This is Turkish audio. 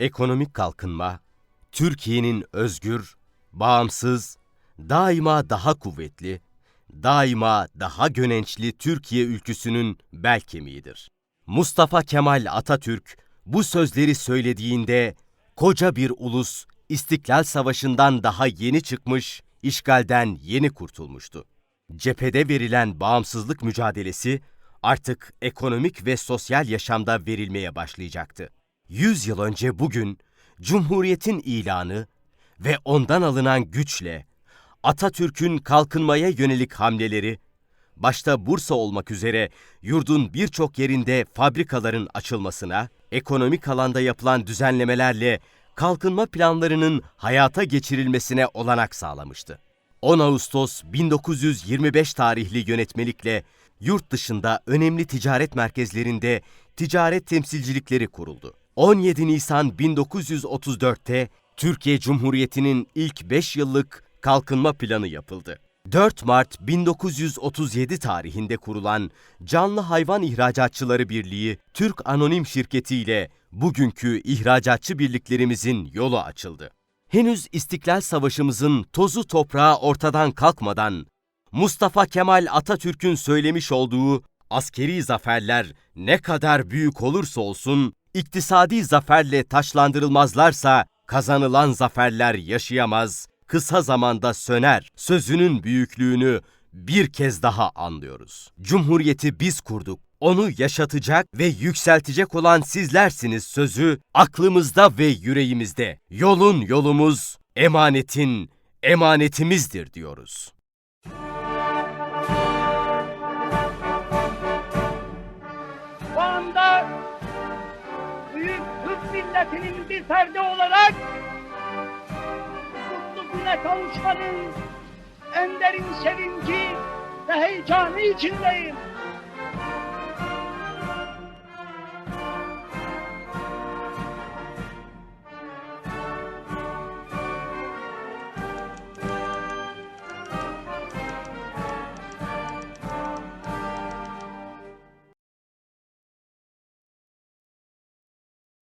Ekonomik kalkınma, Türkiye'nin özgür, bağımsız, daima daha kuvvetli, daima daha gönençli Türkiye ülküsünün bel kemiğidir. Mustafa Kemal Atatürk bu sözleri söylediğinde koca bir ulus İstiklal Savaşı'ndan daha yeni çıkmış, işgalden yeni kurtulmuştu. Cephede verilen bağımsızlık mücadelesi artık ekonomik ve sosyal yaşamda verilmeye başlayacaktı. 100 yıl önce bugün Cumhuriyet'in ilanı ve ondan alınan güçle Atatürk'ün kalkınmaya yönelik hamleleri, başta Bursa olmak üzere yurdun birçok yerinde fabrikaların açılmasına, ekonomik alanda yapılan düzenlemelerle kalkınma planlarının hayata geçirilmesine olanak sağlamıştı. 10 Ağustos 1925 tarihli yönetmelikle yurt dışında önemli ticaret merkezlerinde ticaret temsilcilikleri kuruldu. 17 Nisan 1934'te Türkiye Cumhuriyeti'nin ilk 5 yıllık kalkınma planı yapıldı. 4 Mart 1937 tarihinde kurulan Canlı Hayvan İhracatçıları Birliği Türk Anonim Şirketi ile bugünkü ihracatçı birliklerimizin yolu açıldı. Henüz İstiklal Savaşımızın tozu toprağı ortadan kalkmadan Mustafa Kemal Atatürk'ün söylemiş olduğu askeri zaferler ne kadar büyük olursa olsun iktisadi zaferle taşlandırılmazlarsa kazanılan zaferler yaşayamaz, kısa zamanda söner sözünün büyüklüğünü bir kez daha anlıyoruz. Cumhuriyeti biz kurduk. Onu yaşatacak ve yükseltecek olan sizlersiniz sözü aklımızda ve yüreğimizde. Yolun yolumuz, emanetin emanetimizdir diyoruz. Şu büyük Türk milletinin bir ferdi olarak mutlu güne kavuşmanın en derin sevinci ve heyecanı içindeyim.